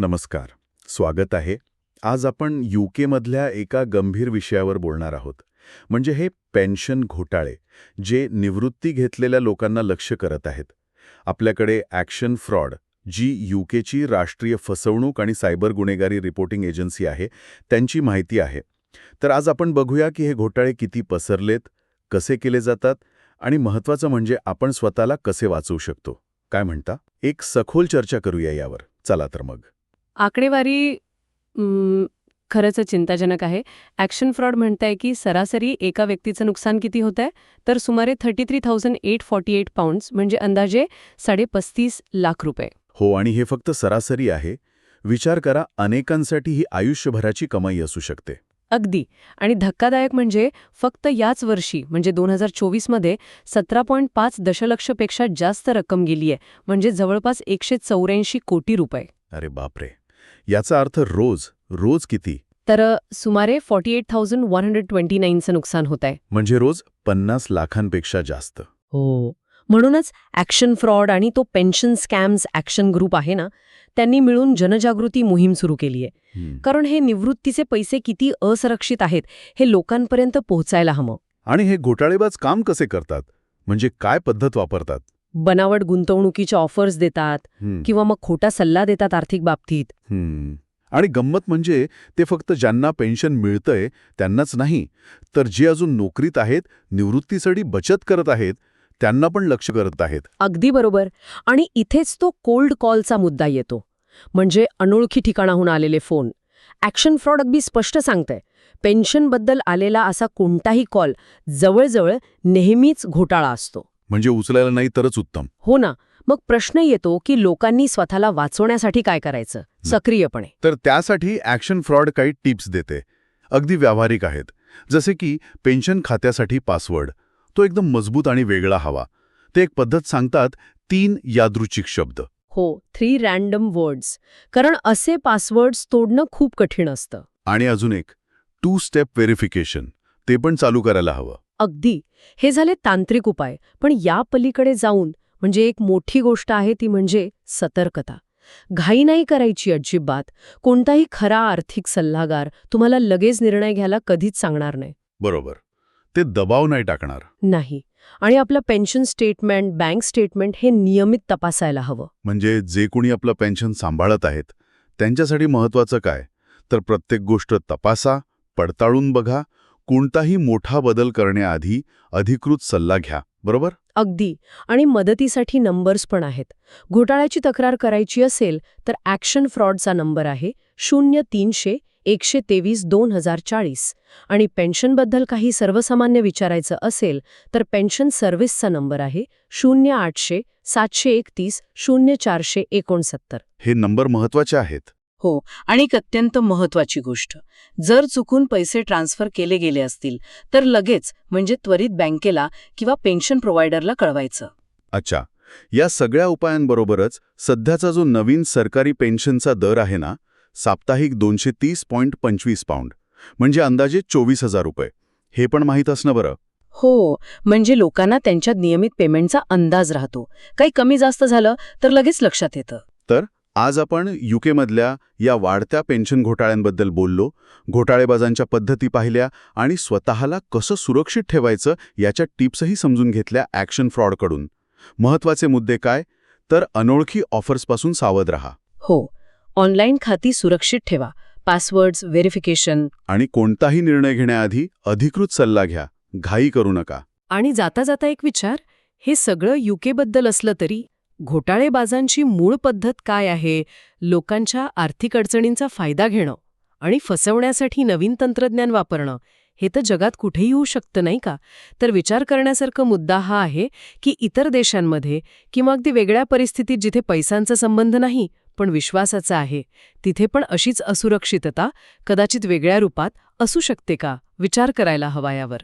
नमस्कार. स्वागत आहे. आज आपण यूकेमधल्या एका गंभीर विषयावर बोलणार आहोत. म्हणजे हे पेन्शन घोटाळे जे निवृत्ती घेतलेल्या लोकांना लक्ष करत आहेत. आपल्याकडे ॲक्शन फ्रॉड जी यूकेची राष्ट्रीय फसवणूक आणि सायबर गुन्हेगारी रिपोर्टिंग एजन्सी आहे त्यांची माहिती आहे. तर आज आपण बघूया की हे घोटाळे किती पसरलेत कसे केले जातात आणि महत्त्वाचं म्हणजे आपण स्वतःला कसे वाचवू शकतो. काय म्हणता? एक सखोल चर्चा करूया यावर. चला तर मग. आकडेवारी खरंच चिंताजनक आहे. ॲक्शन फ्रॉड म्हणताय की सरासरी एका व्यक्तीचं नुकसान किती होत आहे तर सुमारे thirty three thousand eight forty eight pounds म्हणजे अंदाजे साडेपस्तीस लाख रुपये. हो आणि हे फक्त सरासरी आहे. विचार करा अनेकांसाठी ही आयुष्यभराची कमाई असू शकते. अगदी. आणि धक्कादायक म्हणजे फक्त याच वर्षी म्हणजे दोन हजार चोवीसमध्ये सतरा पॉईंट पाच दशलक्षपेक्षा जास्त रक्कम गेली आहे म्हणजे जवळपास एकशे चौऱ्याऐंशी कोटी रुपये. अरे बापरे. याचा अर्थ रोज रोज किती? तर सुमारे forty eight thousand one hundred twenty नाईनचं नुकसान होत आहे. म्हणजे रोज पन्नास लाखांपेक्षा जास्त. हो. म्हणूनच ॲक्शन फ्रॉड आणि तो पेन्शन स्कॅम्स ॲक्शन ग्रुप आहे ना त्यांनी मिळून जनजागृती मोहीम सुरू केली आहे. कारण हे निवृत्तीचे पैसे किती असुरक्षित आहेत हे लोकांपर्यंत पोहोचायला हवं. आणि हे घोटाळेबाज काम कसे करतात? म्हणजे काय पद्धत वापरतात? बनावट गुंतवणुकीच्या ऑफर्स देतात. किंवा मग खोटा सल्ला देतात आर्थिक बाबतीत. आणि गंमत म्हणजे ते फक्त ज्यांना पेन्शन मिळतंय त्यांनाच नाही तर जे अजून नोकरीत आहेत निवृत्तीसाठी बचत करत आहेत त्यांना पण लक्ष करत आहेत. अगदी बरोबर. आणि इथेच तो कोल्ड कॉलचा मुद्दा येतो. म्हणजे अनोळखी ठिकाणाहून आलेले फोन ॲक्शन फ्रॉड अगदी स्पष्ट सांगतंय. पेन्शनबद्दल आलेला असा कोणताही कॉल जवळजवळ नेहमीच घोटाळा असतो. म्हणजे उचलायला नाही तरच उत्तम. हो ना. मग प्रश्न येतो की लोकांनी स्वतःला वाचवण्यासाठी काय करायचं? सक्रियपणे. तर त्यासाठी ॲक्शन फ्रॉड काही टिप्स देते. अगदी व्यावहारिक आहेत. जसे की पेन्शन खात्यासाठी पासवर्ड. तो एकदम मजबूत आणि वेगळा हवा. ते एक पद्धत सांगतात तीन यादृच्छिक शब्द. हो थ्री रॅन्डम वर्ड्स कारण असे पासवर्ड्स तोडणं खूप कठीण असतं. आणि अजून एक टू स्टेप व्हेरिफिकेशन ते पण चालू करायला हवं. अगदी. हे झाले तांत्रिक उपाय. पण या पलीकडे जाऊन म्हणजे एक मोठी गोष्ट आहे ती म्हणजे सतर्कता. घाई नाही करायची अजिबात. कोणताही खरा आर्थिक सल्लागार तुम्हाला लगेच निर्णय घ्यायला कधीच सांगणार नाही. बरोबर. ते दबाव नाही टाकणार. नाही. आणि आपलं पेन्शन स्टेटमेंट बँक स्टेटमेंट हे नियमित तपासायला हवं. म्हणजे जे कोणी आपलं पेन्शन सांभाळत आहेत त्यांच्यासाठी महत्वाचं काय? तर प्रत्येक गोष्ट तपासा पडताळून बघा कोणताही मोठा बदल करण्याआधी अधिकृत सल्ला घ्या बरोबर? अगदी. आणि मदतीसाठी नंबर्स पण आहेत. घोटाळ्याची तक्रार करायची असेल तर ॲक्शन फ्रॉडचा नंबर आहे शून्य तीनशे एकशे तेवीस दोन हजार चाळीस. आणि पेन्शनबद्दल काही सर्वसामान्य विचारायचं असेल तर पेन्शन सर्व्हिसचा नंबर आहे शून्य आठशे सातशे एकतीस शून्य चारशे एकोणसत्तर. हे नंबर महत्त्वाचे आहेत. हो आणि एक अत्यंत महत्वाची गोष्ट. जर चुकून पैसे ट्रान्सफर केले गेले असतील तर लगेच म्हणजे त्वरित बँकेला किंवा पेन्शन प्रोव्हायडरला कळवायचं. अच्छा. या सगळ्या उपायांबरोबरच सध्याचा जो नवीन सरकारी पेन्शनचा दर आहे ना साप्ताहिक दोनशे तीस पॉईंट पंचवीस पाऊंड म्हणजे अंदाजे चोवीस हजार रुपये. हे पण माहीत असणं बरं. हो म्हणजे लोकांना त्यांच्या नियमित पेमेंटचा अंदाज राहतो. काही कमी जास्त झालं तर लगेच लक्षात येतं. आज आपण यूकेमधल्या या वाढत्या पेन्शन घोटाळ्यांबद्दल बोललो घोटाळेबाजांच्या पद्धती पाहिल्या आणि स्वतःला कसं सुरक्षित ठेवायचं याच्या टिप्सही समजून घेतल्या ॲक्शन फ्रॉडकडून. महत्त्वाचे मुद्दे काय? तर अनोळखी ऑफर्सपासून सावध रहा. हो ऑनलाईन खाती सुरक्षित ठेवा. Passwords verification. आणि कोणताही निर्णय घेण्याआधी अधिकृत सल्ला घ्या. घाई करू नका. आणि जाता जाता एक विचार हे सगळं युकेबद्दल असलं तरी घोटाळेबाजांची मूळ पद्धत काय आहे लोकांच्या आर्थिक अडचणींचा फायदा घेणं आणि फसवण्यासाठी नवीन तंत्रज्ञान वापरणं हे तर जगात कुठेही होऊ शकतं नाही का? तर विचार करण्यासारखा मुद्दा हा आहे की इतर देशांमध्ये किंवा अगदी वेगळ्या परिस्थितीत जिथे पैशांचा संबंध नाही पण विश्वासाचा आहे तिथे पण अशीच असुरक्षितता कदाचित वेगळ्या रूपात असू शकते का? विचार करायला हवा यावर.